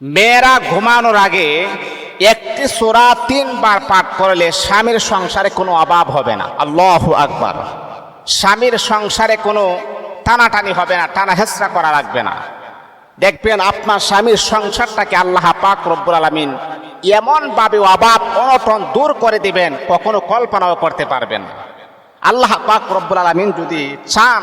মেয়েরা ঘুমানোর আগে একটি সোরা তিনবার পাঠ করলে স্বামীর সংসারে কোনো অভাব হবে না। আল্লাহ আকবার। স্বামীর সংসারে কোনো টানাটানি হবে না, টানা হেসরা করা লাগবে না। দেখবেন আপনার স্বামীর সংসারটাকে আল্লাহ পাক রব্বুল আলমিন এমনভাবে অভাব, অনটন দূর করে দিবেন, কখনো কল্পনাও করতে পারবেন আল্লাহ পাক রব্বুল আলমিন যদি চান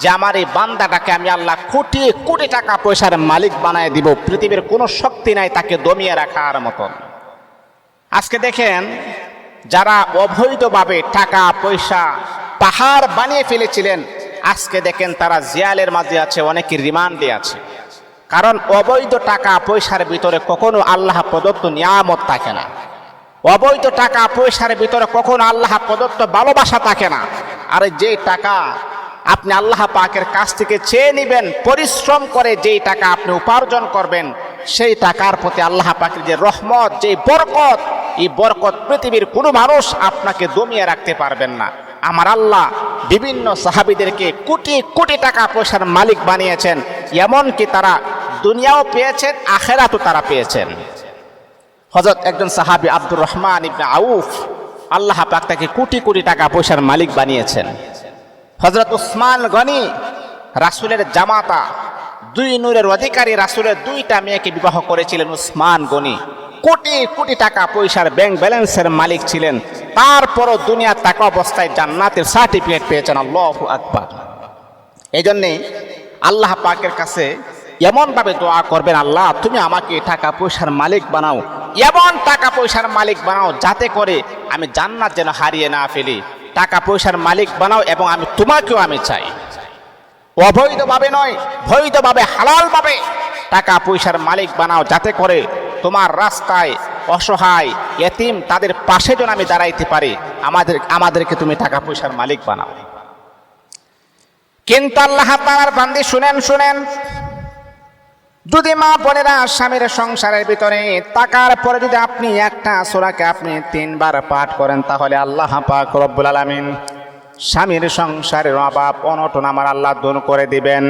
যে আমার এই বান্দাটাকে আমি আল্লাহ কোটি কোটি টাকা পয়সার মালিক বানায় দিব, পৃথিবীর কোনো শক্তি নাই তাকে দমিয়ে রাখার মতন। আজকে দেখেন, যারা অবৈধভাবে টাকা, পয়সা, পাহাড় বানিয়ে ফেলেছিলেন, আজকে দেখেন তারা জিয়ালের মাঝে আছে, অনেকে রিমান্ডে আছে। কারণ অবৈধ টাকা, পয়সার ভিতরে কখনো আল্লাহ প্রদত্ত নিয়ামত থাকে না। অবৈধ টাকা, পয়সার ভিতরে কখনো আল্লাহ প্রদত্ত ভালোবাসা থাকে না। আর যে টাকা আপনি আল্লাহ পাকের কাছ থেকে চেয়ে নেবেন, পরিশ্রম করে যেই টাকা আপনি উপার্জন করবেন, সেই টাকার প্রতি আল্লাহ পাকের যে রহমত, যে বরকত, এই বরকত পৃথিবীর কোনো মানুষ আপনাকে দমিয়ে রাখতে পারবেন না। আমার আল্লাহ বিভিন্ন সাহাবিদেরকে কোটি কোটি টাকা পয়সার মালিক বানিয়েছেন, এমনকি তারা দুনিয়াও পেয়েছেন, আখেরাতও তারা পেয়েছেন। হজরত একজন সাহাবি আব্দুর রহমান ইবনে আউফ, আল্লাহ পাক তাকে কোটি কোটি টাকা পয়সার মালিক বানিয়েছেন। হজরত উসমান গনি, রাসুলের জামাতা, দুই নূরের অধিকারী রাসুলের দুইটা মেয়েকে বিবাহ করেছিলেন উসমান গনি। কোটি কোটি টাকা পয়সার ব্যাংক ব্যালেন্সের মালিক ছিলেন। তারপরও দুনিয়ার টাকা অবস্থায় জান্নাতের সার্টিফিকেট পেয়েছেন আল্লাহ আকবার। এই জন্যে আল্লাহ পাকের কাছে এমনভাবে দোয়া করবেন, আল্লাহ, তুমি আমাকে টাকা পয়সার মালিক বানাও। এমন টাকা পয়সার মালিক বানাও যাতে করে আমি জান্নাত যেন হারিয়ে না ফেলি। টাকা পয়সার মালিক বানাও এবং আমি তোমাকেও আমি চাই। অবৈধভাবে নয়, বৈধভাবে, হালালভাবে টাকা পয়সার মালিক বানাও যাতে করে তোমার রাস্তায় অসহায় এতিম তাদের পাশে যেন আমি দাঁড়াইতে পারি। আমাদের, আমাদেরকে তুমি টাকা পয়সার মালিক বানাও। কিন্তু আল্লাহ তাআলার বান্দি শুনেন শুনেন যদি মা বোনেরা স্বামীর সংসারের ভিতরে তাকার পরে যদি আপনি একটা সোরাকে আপনি তিনবার পাঠ করেন, তাহলে আল্লাহ পাক রব্বুল আলামিন স্বামীর সংসারের অভাব, অনটন আমার আল্লাহ দূর করে দিবেন।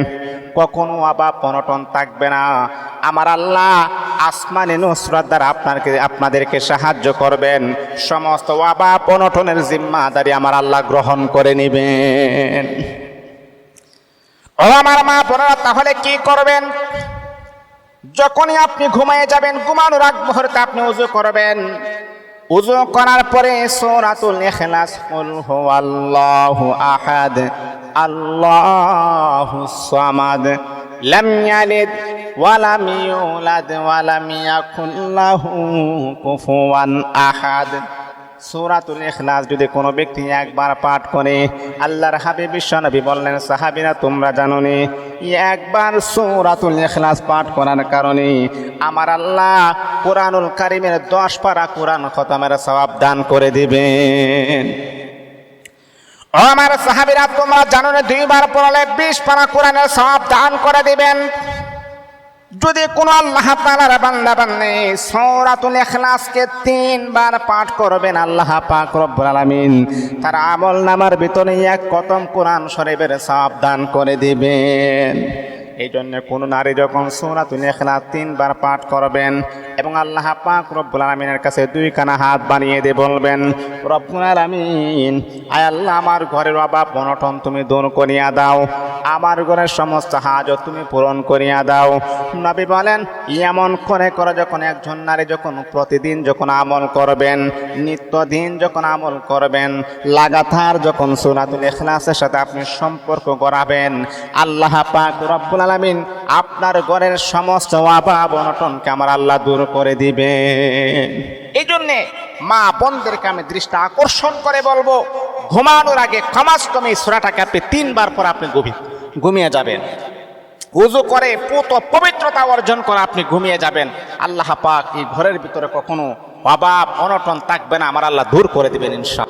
কখনো অভাব, অনটন থাকবে না। আমার আল্লাহ আসমানে নুসরাত দ্বারা আপনাকে, আপনাদেরকে সাহায্য করবেন। সমস্ত অভাব, অনটনের জিম্মাদারি আমার আল্লাহ গ্রহণ করে নেবেন। ও আমার মা বোনেরা, তাহলে কি করবেন? যখনই আপনি ঘুমায় যাবেন, ঘুমানোর আগ মুহূর্তে আপনি উজু করবেন। উজু করার পরে সূরাতুল ইখলাস, কুল হুয়াল্লাহু আহাদ আল্লাহুস সামাদ, লাম ইয়ালিদ, ওয়া লাম ইউলাদ, ওয়া লাম ইয়াকুল লাহু কুফুয়ান আহাদ। সূরাতুল ইখলাস যদি কোনো ব্যক্তি একবার পাঠ করে, আল্লাহর হাবিব বিশ্বনবী বললেন, সাহাবীরা, তোমরা জানো নি একবার সূরাতুল ইখলাস পাঠ করার কারণে আমার আল্লাহ কোরআনুল কারিমের দশ পারা কোরআন খতমের সওয়াব দান করে দিবেন। আমার সাহাবীরা, তোমরা জানো দুইবার পড়ালে বিশ পারা কোরআনের সওয়াব দান করে দিবেন। যদি কোনো আল্লাহ তালার বান্দা বান্দে সৌরাতুল এখলাসকে তিনবার পাঠ করবেন, আল্লাহ পাক রব্বুল আলামিন তার আমল নামার ভিতরে এক কতম কোরআন শরীফের সাবধান করে দিবেন। এই জন্য কোনো নারী যখন সূরাতুল ইখলাস তিনবার পাঠ করবেন এবং আল্লাহ পাক রব্বুল আলামিনের কাছে দুই কানা হাত বানিয়ে দিয়ে বলবেন, রব্বুল আলামিন, আয় আল্লাহ, আমার ঘরের অভাব, অনটন তুমি দূর করিয়া দাও। আমার ঘরের সমস্ত হাজত তুমি পূরণ করিয়া দাও। নবী বলেন, এমন করে করে যখন একজন নারী যখন প্রতিদিন যখন আমল করবেন, নিত্যদিন যখন আমল করবেন, লাগাতার যখন সুরাতুল ইখলাসের সাথে আপনি সম্পর্ক করাবেন আল্লাহ পাক রব্বুল আলামিন, আপনার ঘরের সমস্ত অভাব অনটনকে আমার আল্লাহ দূর করে দিবেন। এই জন্যে মা বোনদেরকে আমি দৃষ্টি আকর্ষণ করে বলব, ঘুমানোর আগে কমাস কমে সুরাটাকে আপনি তিনবার পর আপনি গভীর ঘুমিয়ে যাবেন। উজু করে পুত পবিত্রতা অর্জন করে আপনি ঘুমিয়ে যাবেন। আল্লাহ পাক এই ঘরের ভিতরে কখনো অভাব অনটন থাকবে না, আমার আল্লাহ দূর করে দিবেন ইনশা